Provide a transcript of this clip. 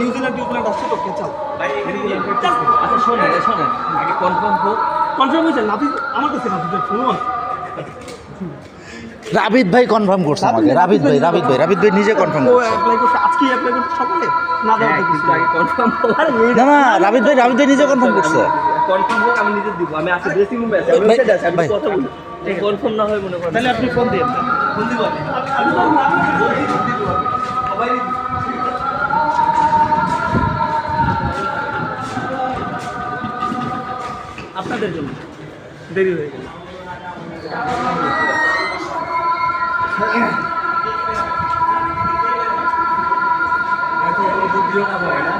New Zealand New Zealand আসছে তো কেচাল আচ্ছা শোনেন শোনেন আগে কনফার্ম হোক কনফার্ম হয়েছে নাফিস আমার কাছে নাফিসের ফোন আছে রাবিদ ভাই কনফার্ম করছে আমাকে। রাবিদ ভাই রাবিদ ভাই রাবিদ ভাই নিজে কনফার্ম করছে। অ্যাপ্লাই করছে আজকে অ্যাপ্লাই করছে সকালে? না দেওয়া হ্যাঁ, কিছু কিন্তু কনফার্ম না না রাবিদ ভাই রাবিদ ভাই নিজে কনফার্ম করছে। কনফার্ম হোক আমি নিজে দিব। আমি আজকে ড্রেসিং রুমে আছি। আমি ভাই, আছি আমি কথা বলি। কনফার্ম না হয় মনে করেন। তাহলে আপনি ফোন দিন। ফোন দিব আমি তো সবাই আপনাদের জন্য। দেরি হয়ে গেল। এখন